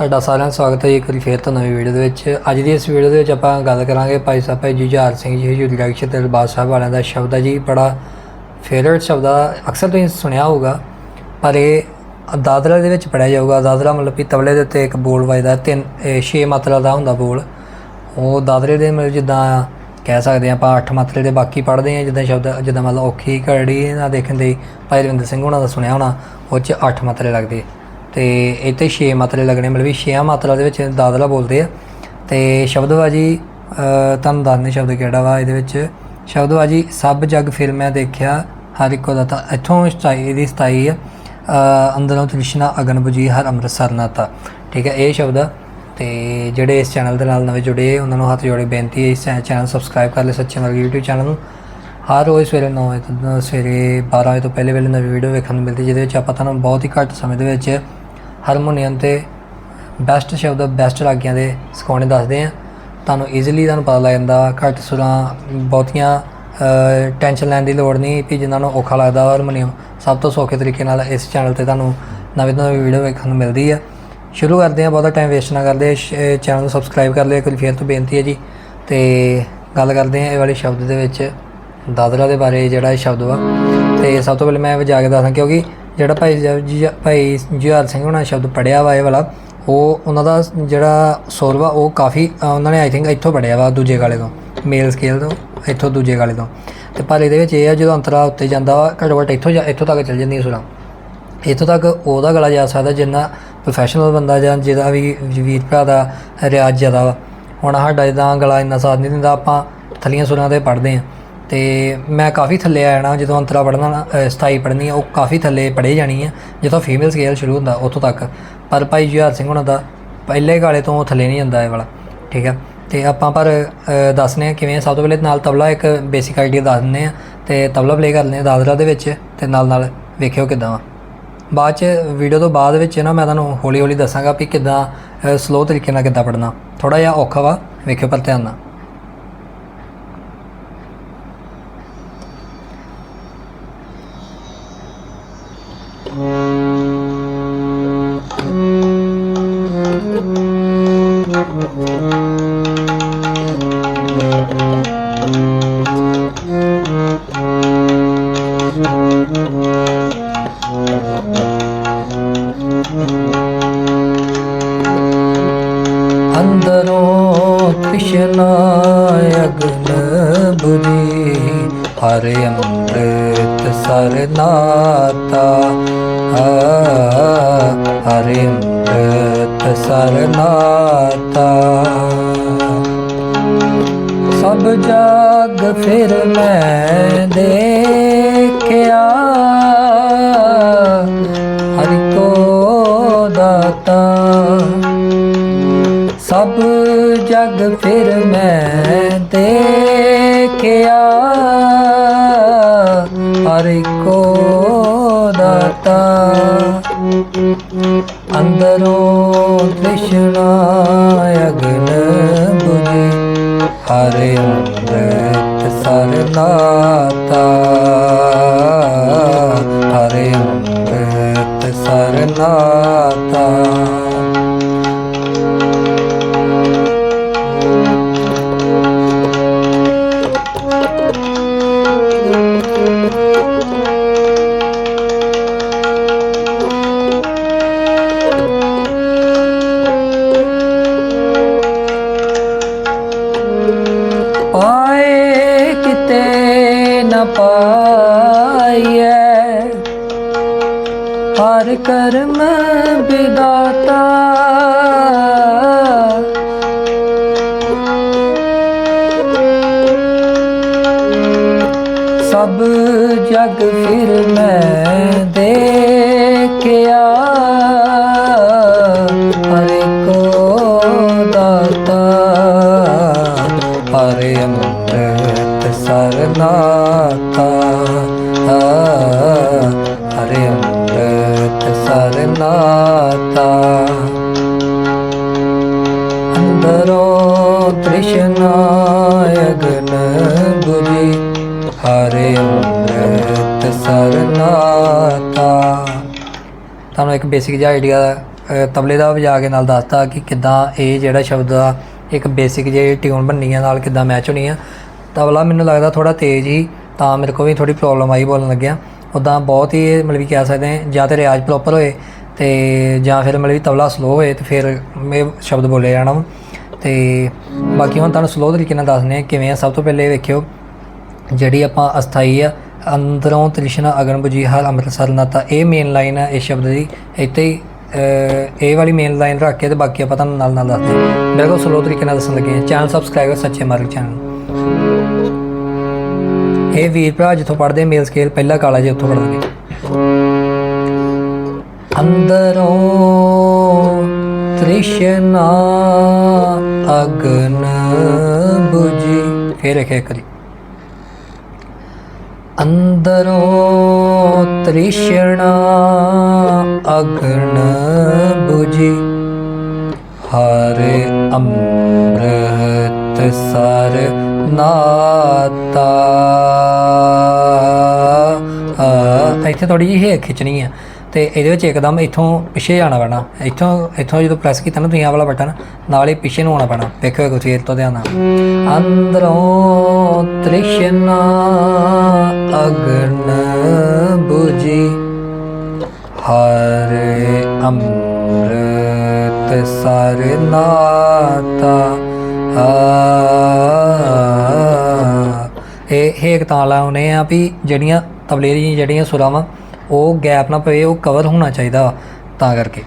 ਤੁਹਾਡਾ ਸਾਰਿਆਂ ਦਾ ਸਵਾਗਤ ਹੈ ਇੱਕ ਵਾਰੀ ਫੇਰ ਤੋਂ ਨਵੀਂ ਵੀਡੀਓ ਦੇ ਵਿੱਚ। ਅੱਜ ਦੀ ਇਸ ਵੀਡੀਓ ਦੇ ਵਿੱਚ ਆਪਾਂ ਗੱਲ ਕਰਾਂਗੇ ਭਾਈ ਸਾਹਿਬ, ਭਾਈ ਜੁਝਾਰ ਸਿੰਘ ਜੀ ਹਜੂਰੀ ਰਾਖਸ਼ ਤੇ ਦਰਬਾਰ ਸਾਹਿਬ ਵਾਲਿਆਂ ਦਾ ਸ਼ਬਦ ਹੈ ਜੀ। ਬੜਾ ਫੇਵਰਟ ਸ਼ਬਦ ਆ। ਅਕਸਰ ਤੁਸੀਂ ਸੁਣਿਆ ਹੋਊਗਾ, ਪਰ ਇਹ ਦਾਦਰਾ ਦੇ ਵਿੱਚ ਪੜਿਆ ਜਾਊਗਾ। ਦਾਦਰਾ ਮਤਲਬ ਕਿ ਤਬਲੇ ਦੇ ਉੱਤੇ ਇੱਕ ਬੋਲ ਵੱਜਦਾ, ਤਿੰਨ, ਇਹ ਛੇ ਮਾਤਰਾ ਦਾ ਹੁੰਦਾ ਬੋਲ। ਉਹ ਦਾਦਰੇ ਦੇ ਮਤਲਬ ਜਿੱਦਾਂ ਕਹਿ ਸਕਦੇ ਹਾਂ ਆਪਾਂ, ਅੱਠ ਮਾਤਰੇ ਦੇ ਬਾਕੀ ਪੜ੍ਹਦੇ ਹਾਂ, ਜਿੱਦਾਂ ਸ਼ਬਦ, ਜਿੱਦਾਂ ਮਤਲਬ ਔਖੀ ਘੜੀ ਨਾ ਦੇਖਣ ਦੇ। ਭਾਈ ਰਵਿੰਦਰ ਸਿੰਘ ਉਹਨਾਂ ਦਾ ਸੁਣਿਆ ਹੋਣਾ, ਉਹ 'ਚ ਅੱਠ ਮਾਤਰੇ ਲੱਗਦੇ। ਤੇ ਇੱਥੇ 6 ਮਾਤਰੇ ਲੱਗਣੇ ਮਤਲਬ ਵੀ 6 ਮਾਤਰਾ ਦੇ ਵਿੱਚ ਦਾਦਲਾ ਬੋਲਦੇ ਆ। ਤੇ ਸ਼ਬਦਬਾਜੀ ਅ, ਤੁਹਾਨੂੰ ਦੱਸਦੇ ਸ਼ਬਦ ਕਿਹੜਾ ਵਾ ਇਹਦੇ ਵਿੱਚ। ਸ਼ਬਦਬਾਜੀ ਸਭ ਜਗ ਫਿਰ ਮੈਂ ਦੇਖਿਆ ਹਰ ਇੱਕੋ ਦਾ ਤਾਂ ਇੱਥੋਂ ਸਤਾਈ ਇਹਦੀ ਸਤਾਈ ਆ। ਅੰਦਰੋਂ ਤ੍ਰਿਸ਼ਨਾ ਅਗਨ ਬੁਝੀ ਹਰ ਅੰਮ੍ਰਿਤਸਰ ਨਾਤਾ ਠੀਕ ਹੈ ਇਹ ਸ਼ਬਦ ਆ। ਤੇ ਜਿਹੜੇ ਇਸ ਚੈਨਲ ਦੇ ਨਾਲ ਨਵੇਂ ਜੁੜੇ ਉਹਨਾਂ ਨੂੰ ਹੱਥ ਜੋੜੇ ਬੇਨਤੀ ਹੈ ਇਸ ਚੈਨਲ ਸਬਸਕ੍ਰਾਈਬ ਕਰ ਲੈ ਸੱਚੇ ਮਰਗ YouTube ਚੈਨਲ ਨੂੰ। ਹਰ ਰੋਜ਼ ਸਵੇਰੇ 9 ਵਜੇ ਤੋਂ ਸਵੇਰੇ 12 ਵਜੇ ਤੋਂ ਪਹਿਲੇ ਵੇਲੇ ਨਵੀਂ ਵੀਡੀਓ ਵੇਖਣ ਨੂੰ ਮਿਲਦੀ ਜਿਹਦੇ ਵਿੱਚ ਆਪਾਂ ਤੁਹਾਨੂੰ ਬਹੁਤ ਹੀ ਘੱਟ ਸਮੇਂ ਦੇ ਵਿੱਚ ਹਾਰਮੋਨੀਅਮ ਤੇ ਬੈਸਟ ਸ਼ਬਦ ਬੈਸਟ ਰਾਗੀਆਂ ਦੇ ਸਿਖਾਉਣੇ ਦੱਸਦੇ ਆ। ਤੁਹਾਨੂੰ ਈਜ਼ੀਲੀ ਤੁਹਾਨੂੰ ਪਤਾ ਲੱਗ ਜਾਂਦਾ, ਘੱਟ ਸੁਰਾਂ, ਬਹੁਤੀਆਂ ਟੈਨਸ਼ਨ ਲੈਣ ਦੀ ਲੋੜ ਨਹੀਂ ਕਿ ਜਿਨ੍ਹਾਂ ਨੂੰ ਔਖਾ ਲੱਗਦਾ ਹਾਰਮੋਨੀਅਮ। ਸਭ ਤੋਂ ਸੌਖੇ ਤਰੀਕੇ ਨਾਲ ਇਸ ਚੈਨਲ ਤੇ ਤੁਹਾਨੂੰ ਨਵੀਂ ਤੋਂ ਨਵੀਂ ਵੀਡੀਓ ਵੇਖਣ ਨੂੰ ਮਿਲਦੀ ਆ। ਸ਼ੁਰੂ ਕਰਦੇ ਆ ਬਹੁਤਾ ਟਾਈਮ ਵੇਸਟ ਨਾ ਕਰਦੇ ਚੈਨਲ ਨੂੰ ਸਬਸਕ੍ਰਾਈਬ ਕਰ ਲਿਓ, ਇੱਕ ਫੇਰ ਤੋਂ ਬੇਨਤੀ ਹੈ ਜੀ। ਤੇ ਗੱਲ ਕਰਦੇ ਆ ਇਹ ਵਾਲੇ ਸ਼ਬਦ ਦੇ ਵਿੱਚ ਦਾਦਰਾ ਦੇ ਬਾਰੇ ਜਿਹੜਾ ਇਹ ਸ਼ਬਦ ਵਾ। ਤੇ ਸਭ ਤੋਂ ਪਹਿਲੇ ਮੈਂ ਵਜਾ ਕੇ ਦੱਸਾਂ ਕਿਉਂਕਿ ਜਿਹੜਾ ਭਾਈ ਜ- ਜੀ- ਭਾਈ ਜੁਹਾਰ ਸਿੰਘ ਉਹਨਾਂ ਸ਼ਬਦ ਪੜਿਆ ਵਾ ਇਹ ਵਾਲਾ, ਉਹ ਉਹਨਾਂ ਦਾ ਜਿਹੜਾ ਸੁਰ ਵਾ, ਉਹ ਕਾਫੀ ਉਹਨਾਂ ਨੇ ਆਈ ਥਿੰਕ ਇੱਥੋਂ ਪੜਿਆ ਵਾ ਦੂਜੇ ਗਾਲੇ ਤੋਂ ਮੇਲ ਸਕੇਲ ਤੋਂ, ਇੱਥੋਂ ਦੂਜੇ ਗਾਲੇ ਤੋਂ। ਤੇ ਪਰ ਇਹਦੇ ਵਿੱਚ ਇਹ ਆ ਜਦੋਂ ਅੰਤਰਾ ਉੱਤੇ ਜਾਂਦਾ ਵਾ, ਘੱਟੋ ਘੱਟ ਇੱਥੋਂ ਜਾ- ਇੱਥੋਂ ਤੱਕ ਚੱਲ ਜਾਂਦੀਆਂ ਸੁਰਾਂ। ਇੱਥੋਂ ਤੱਕ ਉਹਦਾ ਗਲਾ ਜਾ ਸਕਦਾ ਜਿੰਨਾ ਪ੍ਰੋਫੈਸ਼ਨਲ ਬੰਦਾ ਜਾਂ ਜਿਹਦਾ ਵੀ ਵੀਰ ਭਰਾ ਦਾ ਰਿਆਜ਼ ਜ਼ਿਆਦਾ ਵਾ। ਹੁਣ ਸਾਡਾ ਇਦਾਂ ਗਲਾ ਇੰਨਾ ਸਾਥ ਨਹੀਂ ਦਿੰਦਾ, ਆਪਾਂ ਥੱਲੀਆਂ ਸੁਰਾਂ ਤੇ ਪੜ੍ਹਦੇ ਆ ਤੇ ਮੈਂ ਕਾਫੀ ਥੱਲੇ ਆ ਜਾਣਾ ਜਦੋਂ ਅੰਤਰਾ ਪੜ੍ਹਨਾ ਨਾ, ਅ, ਸਥਾਈ ਪੜ੍ਹਨੀ ਆ ਉਹ ਕਾਫੀ ਥੱਲੇ ਪੜ੍ਹੇ ਜਾਣੀ ਆ ਜਦੋਂ ਫੀਮੇਲ ਸਕੇਲ ਸ਼ੁਰੂ ਹੁੰਦਾ ਉੱਥੋਂ ਤੱਕ। ਪਰ ਭਾਈ ਜੁਹਾਰ ਸਿੰਘ ਉਹਨਾਂ ਦਾ ਪਹਿਲੇ ਗਾਲੇ ਤੋਂ ਥੱਲੇ ਨਹੀਂ ਜਾਂਦਾ ਇਹ ਵਾਲਾ ਠੀਕ ਆ? ਤੇ ਆਪਾਂ ਪਰ ਅ, ਦੱਸਨੇ ਆ ਕਿਵੇਂ ਸਭ ਤੋਂ ਪਹਿਲੇ ਨਾਲ ਤਬਲਾ ਇੱਕ ਬੇਸਿਕ ਆਈਡੀਆ ਦੱਸ ਦਿੰਦੇ ਆ ਤੇ ਤਬਲਾ ਪਲੇ ਕਰ ਲੈਂਦੇ ਆ ਦਾਦਰਾ ਦੇ ਵਿੱਚ ਤੇ ਨਾਲ ਨਾਲ ਵੇਖਿਓ ਕਿਦਾਂ ਵਾ ਬਾਅਦ ਚ ਵੀਡੀਓ ਤੋਂ ਬਾਅਦ ਵਿੱਚ ਨਾ ਮੈਂ ਤੁਹਾਨੂੰ ਹੌਲੀ ਹੌਲੀ ਦੱਸਾਂਗਾ ਵੀ ਕਿਦਾਂ ਸਲੋ ਤਰੀਕੇ ਨਾਲ ਕਿੱਦਾਂ ਪੜਨਾ ਥੋੜਾ ਜਿਹਾ ਔਖਾ ਵਾ ਵੇਖਿਓ ਪਰ ਧਿਆਨ ਨਾਲ। ਅੰਦਰੋਂ ਕ੍ਰਿਸ਼ਨਾ ਅਗਨ ਬੁਝੀ ਹਰੇ ਅੰਮ੍ਰਿਤ ਸਰਨਾਤਾ। ਹਰੇ ਅੰਮ੍ਰਿਤ ਸਰਨਾਤਾ। ਸਭ ਜਗ ਫਿਰ ਮੈਂ ਦੇਖਿਆ। ਹਰਿ ਕੋ ਦਾਤਾ। ਸਭ ਜਗ ਫਿਰ ਮੈਂ ਦੇਖਿਆ। ਅੰਮ੍ਰਿਤ ਪਾਏ ਕਿਤੇ ਨ ਪਾਈਐ। ਹਰ ਕਰਮ ਵਿਦਾਤਾ। ਸਭ ਜਗ ਫਿਰ ਮੈਂ ਅੰਦਰੋਂ ਤ੍ਰਿਸ਼ਨਾ ਅਗਨ ਅੰਮ੍ਰਿਤ ਸਰਨਾਤਾ ਤੁਹਾਨੂੰ ਇੱਕ ਬੇਸਿਕ ਜਿਹਾ ਆਈਡੀਆ ਤਬਲੇ ਦਾ ਵਜਾ ਕੇ ਨਾਲ ਦੱਸਤਾ ਕਿ ਕਿੱਦਾਂ ਇਹ ਜਿਹੜਾ ਸ਼ਬਦ ਆ, ਇੱਕ ਬੇਸਿਕ ਜਿਹੀ ਟਿਊਨ ਬਣਨੀ ਆ ਨਾਲ ਕਿੱਦਾਂ ਮੈਚ ਹੋਣੀ ਆ ਤਬਲਾ ਮੈਨੂੰ ਲੱਗਦਾ ਥੋੜਾ ਤੇਜ਼ ਹੀ, ਤਾਂ ਮੇਰੇ ਕੋਲ ਵੀ ਥੋੜੀ ਪ੍ਰੋਬਲਮ ਆਈ ਬੋਲਣ ਲੱਗਿਆ। ਉਦਾਂ ਬਹੁਤ ਹੀ ਮਤਲਬ ਕਿ ਕਹਿ ਸਕਦੇ ਹਾਂ, ਜਾਂ ਤੇ ਰਿਆਜ਼ ਪ੍ਰੋਪਰ ਹੋਏ, ਤੇ ਜਾਂ ਫਿਰ ਮਤਲਬ ਕਿ ਤਬਲਾ ਸਲੋ ਹੋਏ, ਤੇ ਫਿਰ ਮੈਂ ਸ਼ਬਦ ਬੋਲੇ ਜਾਣਾ ਵਾ। ਤੇ ਬਾਕੀ ਹੁਣ ਤੁਹਾਨੂੰ ਸਲੋ ਤਰੀਕੇ ਨਾਲ ਦੱਸਦੇ ਆ ਕਿਵੇਂ ਆ। ਸਭ ਤੋਂ ਪਹਿਲੇ ਵੇਖਿਓ, ਜਿਹੜੀ ਆਪਾਂ ਅਸਥਾਈ ਆ, ਅੰਦਰੋਂ ਤ੍ਰਿਸ਼ਨਾ ਅਗਨ 부ਜੀ ਅੰਮ੍ਰਿਤਸਰ ਨਾਤਾ ਇਹ ਮੇਨ ਲਾਈਨ ਆ ਇਸ ਸ਼ਬਦ ਦੀ। ਇੱਥੇ ਹੀ ਇਹ ਵਾਲੀ ਮੇਨ ਲਾਈਨ ਰੱਖ ਕੇ ਤੇ ਬਾਕੀ ਆਪਾਂ ਤੁਹਾਨੂੰ ਨਾਲ ਨਾਲ ਦੱਸਦੇ ਹਾਂ। ਬਿਲਕੁਲ ਸਲੋ ਤਰੀਕੇ ਨਾਲ ਦੱਸਣ ਲੱਗੇ ਹਾਂ। ਚੈਨਲ ਸਬਸਕ੍ਰਾਈਬ ਕਰੋ ਸੱਚੇ ਮਾਰਗ ਚੈਨਲ ਇਹ ਵੀਰ ਭਰਾ ਜਿੱਥੋਂ ਪੜਦੇ ਮੇਲ ਸਕੇਲ ਪਹਿਲਾ ਕਾਲਾ ਜੀ ਉੱਥੋਂ ਪੜਨਗੇ ਅੰਦਰੋਂ ਤ੍ਰਿਸ਼ਨਾ ਅਗਨ 부ਜੀ ਫੇਰ ਇੱਕ ਇੱਕ ਕਰੀ ਅੰਦਰੋਂ ਤ੍ਰਿਸ਼ਨਾ ਅਗਨ 부ਜੀ ਹਰੇ ਅੰਮ੍ਰਿਤ ਸਰ ਨਾਤਾ। ਆ, ਇੱਥੇ ਥੋੜੀ ਜਿਹੀ ਹੇਕ ਖਿੱਚਣੀ ਆ। ਤੇ ਇਹਦੇ ਵਿੱਚ ਇੱਕਦਮ ਇੱਥੋਂ ਪਿੱਛੇ ਜਾਣਾ ਪੈਣਾ। ਇੱਥੋਂ ਇੱਥੋਂ ਜਦੋਂ ਪ੍ਰੈਸ ਕੀਤਾ ਨਾ ਤੁਸੀਂ ਆਹ ਵਾਲਾ ਬਟਨ ਨਾਲ ਹੀ ਪਿੱਛੇ ਨੂੰ ਆਉਣਾ ਪੈਣਾ। ਵੇਖੋ ਇੱਕ ਫੇਰ ਤੋਂ ਧਿਆਨ ਨਾਲ। ਅੰਦਰੋਂ ਤ੍ਰਿਸ਼ਨਾ ਅਗਨ 부ਜੀ ਹਰੇ ਅੰਮ੍ਰਿਤ ਸਰ ਨਾਤਾ। ਆ ਇਹ ਹੇਕ ਤਾਂ ਲਾਉਨੇ ਆ ਵੀ ਜਿਹੜੀਆਂ ਤਬਲੇ ਦੀਆਂ ਜਿਹੜੀਆਂ ਸੁਰਾਂ ਉਹ ਗੈਪ ਨਾ ਪਵੇ ਉਹ ਕਵਰ ਹੋਣਾ ਚਾਹੀਦਾ ਵਾ, ਤਾਂ ਕਰਕੇ।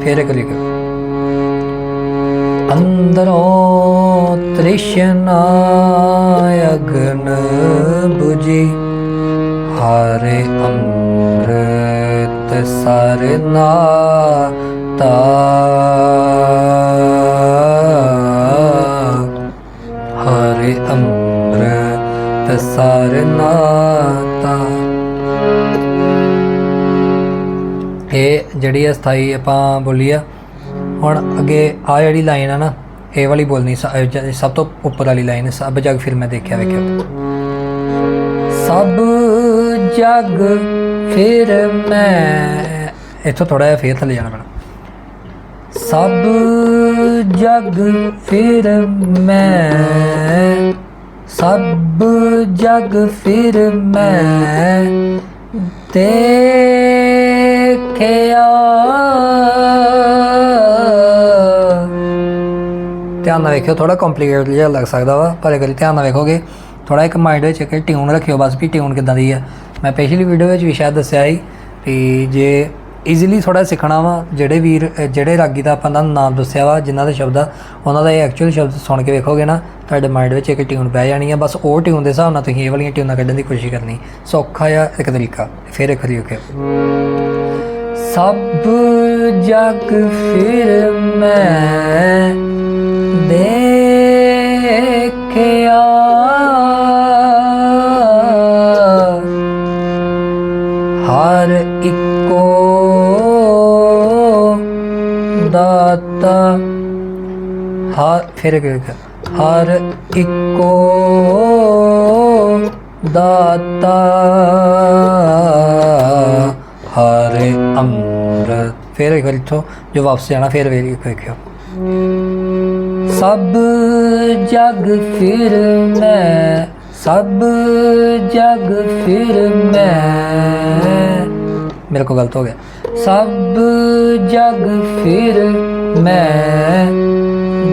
ਫੇਰ ਇੱਕ ਲਿਖ। ਅੰਦਰੋਂ ਤ੍ਰਿਸ਼ਨਾ ਅਗਨ 부ਜੀ ਹਰੇ ਅੰਮ੍ਰਿਤ ਸਰ ਨਾਤਾ ਹਰੇ ਅੰਮ੍ਰਿਤ ਸਰ ਇਹ ਜਿਹੜੀ ਆ ਸਥਾਈ ਆਪਾਂ ਬੋਲੀ ਆ, ਹੁਣ ਅੱਗੇ ਆ ਜਿਹੜੀ ਲਾਈਨ ਆ ਨਾ, ਇਹ ਵਾਲੀ ਬੋਲਣੀ ਸਭ ਤੋਂ ਉੱਪਰ ਵਾਲੀ ਲਾਈਨ ਸਭ ਜਗ ਫਿਰ ਮੈਂ ਦੇਖਿਆ ਵੇਖਿਆ। ਸਭ ਜਗ ਫਿਰ ਮੈਂ, ਇੱਥੋਂ ਥੋੜਾ ਜਿਹਾ ਫੇਰ ਥੱਲੇ ਜਾਣਾ ਪੈਣਾ। ਸਭ ਜਗ ਫਿਰ ਮੈਂ, ਸਭ ਜਗ ਫਿਰ ਮੈਂ ਦੇਖਿਆ ਧਿਆਨ ਨਾਲ ਵੇਖਿਓ ਥੋੜਾ ਕੰਪਲਿਕੇਟਡ ਜਿਹਾ ਲੱਗ ਸਕਦਾ ਵਾ, ਪਰ ਅਗਰ ਧਿਆਨ ਨਾਲ ਵੇਖੋਗੇ ਥੋੜਾ ਇੱਕ ਮਾਈਂਡ ਵਿੱਚ ਇੱਕ ਟਿਊਨ ਰੱਖਿਓ ਬਸ ਵੀ ਟਿਊਨ ਕਿਦਾਂ ਦੀ ਆ। ਮੈਂ ਪਿਛਲੀ ਵੀਡੀਓ ਵਿੱਚ ਵੀ ਸ਼ਾਇਦ ਦੱਸਿਆ ਸੀ ਵੀ ਜੇ ਈਜ਼ੀਲੀ ਥੋੜਾ ਸਿੱਖਣਾ ਵਾ, ਜਿਹੜੇ ਵੀਰ ਜਿਹੜੇ ਰਾਗੀ ਦਾ ਆਪਾਂ ਦਾ ਨਾਮ ਦੱਸਿਆ ਵਾ, ਜਿਨ੍ਹਾਂ ਦੇ ਸ਼ਬਦ ਆ, ਉਹਨਾਂ ਦਾ ਇਹ ਐਕਚੁਅਲ ਸ਼ਬਦ ਸੁਣ ਕੇ ਵੇਖੋਗੇ ਨਾ, ਤੁਹਾਡੇ ਮਾਈਂਡ ਵਿੱਚ ਇੱਕ ਟਿਊਨ ਪੈ ਜਾਣੀ ਆ। ਬਸ ਉਹ ਟਿਊਨ ਦੇ ਹਿਸਾਬ ਨਾਲ ਤੁਸੀਂ ਇਹ ਵਾਲੀਆਂ ਟਿਊਨਾਂ ਕੱਢਣ ਦੀ ਕੋਸ਼ਿਸ਼ ਕਰਨੀ। ਸੌਖਾ ਆ ਇੱਕ ਤਰੀਕਾ, ਫਿਰ ਇੱਕ ਵਾਰੀ ਓਕੇ ਸਭ ਜਗ ਫਿਰ ਮੈਂ ਦੇਖਿਆ। ਹਰ ਇੱਕੋ ਦਾਤਾ। ਹਰ ਫਿਰ ਹਰ ਇੱਕੋ ਦਾਤਾ। ਹਰੇ ਅੰਮ੍ਰਿਤ ਫਿਰ ਇੱਕ ਵਾਰੀ ਇੱਥੋਂ, ਜੋ ਵਾਪਸ ਜਾਣਾ, ਫਿਰ ਵੇਰੀ ਵੇਖਿਓ। ਸਭ ਜਗ ਫਿਰ ਮੈਂ, ਸਭ ਜਗ ਫਿਰ ਮੈਂ। ਮੇਰੇ ਕੋ ਗਲਤ ਹੋ ਗਿਆ। ਸਭ ਜਗ ਫਿਰ ਮੈਂ,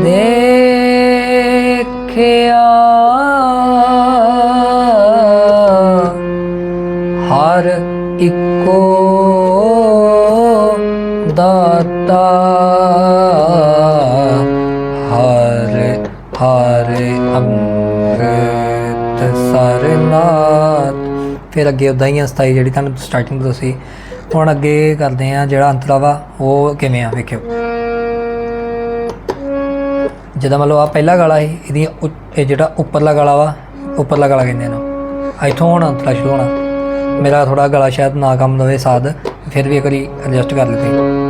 ਦੇਖਿਆ। ਹਰ ਇੱਕੋ ਦਾਤਾ ਹਰੇ ਹਰ ਅੰਮ੍ਰਿਤ ਸਰਨਾਥ ਫਿਰ ਅੱਗੇ ਉਦਾਂ ਹੀ ਆ ਜਿਹੜੀ ਤੁਹਾਨੂੰ ਸਟਾਰਟਿੰਗ ਤੋਂ ਸੀ ਹੁਣ ਅੱਗੇ ਕਰਦੇ ਆ ਜਿਹੜਾ ਅੰਤਰਾ ਵਾ ਉਹ ਕਿਵੇਂ ਆ ਵੇਖਿਓ ਜਿਹਦਾ ਮਤਲਬ ਆ ਪਹਿਲਾ ਗਾਲਾ ਸੀ ਇਹਦੀ ਉ- ਇਹ ਜਿਹੜਾ ਉੱਪਰਲਾ ਗਾਲਾ ਵਾ ਉੱਪਰਲਾ ਗਾਲਾ ਕਹਿੰਦੇ ਇਹਨੂੰ ਇੱਥੋਂ ਹੁਣ ਅੰਤਰਾ ਸ਼ੁਰੂ ਹੋਣਾ ਮੇਰਾ ਥੋੜਾ ਗਲਾ ਸ਼ਾਇਦ ਨਾ ਕੰਮ ਦਵੇ ਸਾਧ ਫਿਰ ਵੀ ਇੱਕ ਵਾਰੀ ਐਡਜਸਟ ਕਰ ਲਈਏ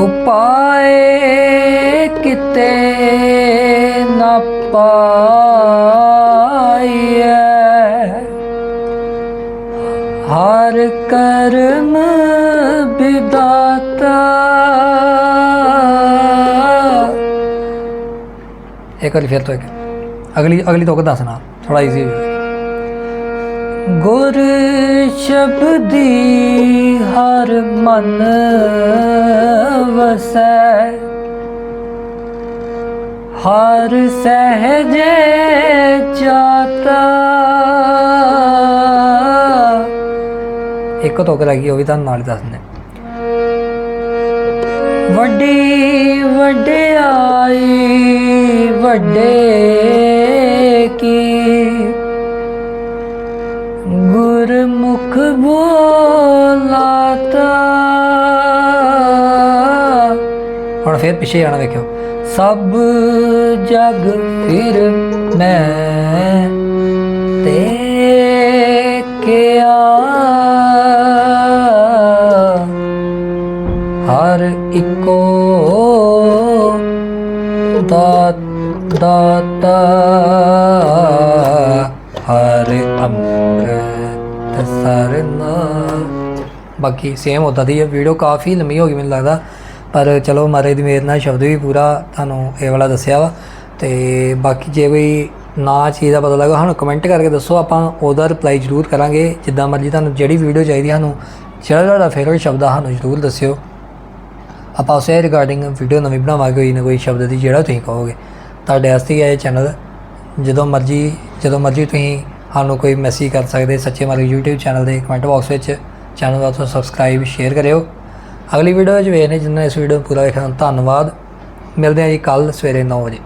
ਉਪਾਏ ਕਿਤੇ ਨਾ ਪਾਈਐ। ਹਰ ਕਰਮ ਵਿਦਾਤਾ। ਇੱਕ ਵਾਰੀ ਫਿਰ ਤੋਂ ਇੱਕ। ਅਗਲੀ ਅਗਲੀ ਤੋਂ ਦੱਸਣਾ ਥੋੜਾ ਈਜ਼ੀ ਗੁਰ ਸ਼ਬਦੀ ਹਰ ਮਨ ਵਸੈ। ਹਰ ਸਹਜੇ ਜਾਤਾ ਇੱਕ ਤੋਂ ਰਹਿ ਗਈ ਉਹ ਵੀ ਤੁਹਾਨੂੰ ਨਾਲ ਹੀ ਦੱਸ ਦਿੰਦੇ ਵੱਡੀ ਵਡਿਆਈ ਵੱਡੇ ਕੀ? ਗੁਰਮੁਖ ਬੋਲਾਤਾ। ਹੁਣ ਫਿਰ ਪਿੱਛੇ ਜਾਣਾ ਵੇਖਿਓ। ਸਭ ਜਗ ਫਿਰ ਮੈਂ ਤੇ ਕਿਆ ਹਰ ਇੱਕੋ ਦਾਤ ਦਾਤਾ। ਹਰ ਅੰਮ੍ਰਿਤ ਸਰਨਾ ਬਾਕੀ ਸੇਮ ਹੁੰਦਾ ਦੀ ਇਹ ਵੀਡੀਓ ਕਾਫੀ ਲੰਮੀ ਹੋ ਗਈ ਮੈਨੂੰ ਲੱਗਦਾ। ਪਰ ਚਲੋ ਮਾਰੇ ਦੀ ਮੇਰ ਨਾਲ ਸ਼ਬਦ ਵੀ ਪੂਰਾ ਤੁਹਾਨੂੰ ਇਹ ਵਾਲਾ ਦੱਸਿਆ ਵਾ। ਤੇ ਬਾਕੀ ਜੇ ਕੋਈ ਨਾ ਚੀਜ਼ ਦਾ ਪਤਾ ਲੱਗਾ, ਸਾਨੂੰ ਕਮੈਂਟ ਕਰਕੇ ਦੱਸੋ, ਆਪਾਂ ਉਹਦਾ ਰਿਪਲਾਈ ਜ਼ਰੂਰ ਕਰਾਂਗੇ। ਜਿੱਦਾਂ ਮਰਜ਼ੀ ਤੁਹਾਨੂੰ ਜਿਹੜੀ ਵੀਡੀਓ ਚਾਹੀਦੀ ਸਾਨੂੰ, ਜਿਹੜਾ ਤੁਹਾਡਾ ਫੇਵਰਟ ਸ਼ਬਦ ਆ, ਸਾਨੂੰ ਜ਼ਰੂਰ ਦੱਸਿਓ। ਆਪਾਂ ਉਸੇ ਰਿਗਾਰਡਿੰਗ ਵੀਡੀਓ ਨਵੀਂ ਬਣਾਵਾਂਗੇ, ਕੋਈ ਨਾ ਕੋਈ ਸ਼ਬਦ ਦੀ, ਜਿਹੜਾ ਤੁਸੀਂ ਕਹੋਗੇ। ਤੁਹਾਡੇ ਵਾਸਤੇ ਹੀ ਹੈ ਇਹ ਚੈਨਲ ਜਦੋਂ ਮਰਜ਼ੀ ਜਦੋਂ ਮਰਜ਼ੀ ਤੁਸੀਂ ਸਾਨੂੰ ਕੋਈ ਮੈਸੇਜ ਕਰ ਸਕਦੇ, ਸੱਚੇ ਮਾਰਗ YouTube ਚੈਨਲ ਦੇ ਕਮੈਂਟ ਬਾਕਸ ਵਿੱਚ। ਚੈਨਲ ਦਾ ਸਬਸਕ੍ਰਾਈਬ ਸ਼ੇਅਰ ਕਰਿਓ। ਅਗਲੀ ਵੀਡੀਓ ਵਿੱਚ ਵੇਖਨੇ ਜਿੰਨਾ ਇਸ ਵੀਡੀਓ ਨੂੰ ਪੂਰਾ ਵੇਖਣ ਧੰਨਵਾਦ। ਮਿਲਦੇ ਹਾਂ ਜੀ ਕੱਲ ਸਵੇਰੇ 9 ਵਜੇ।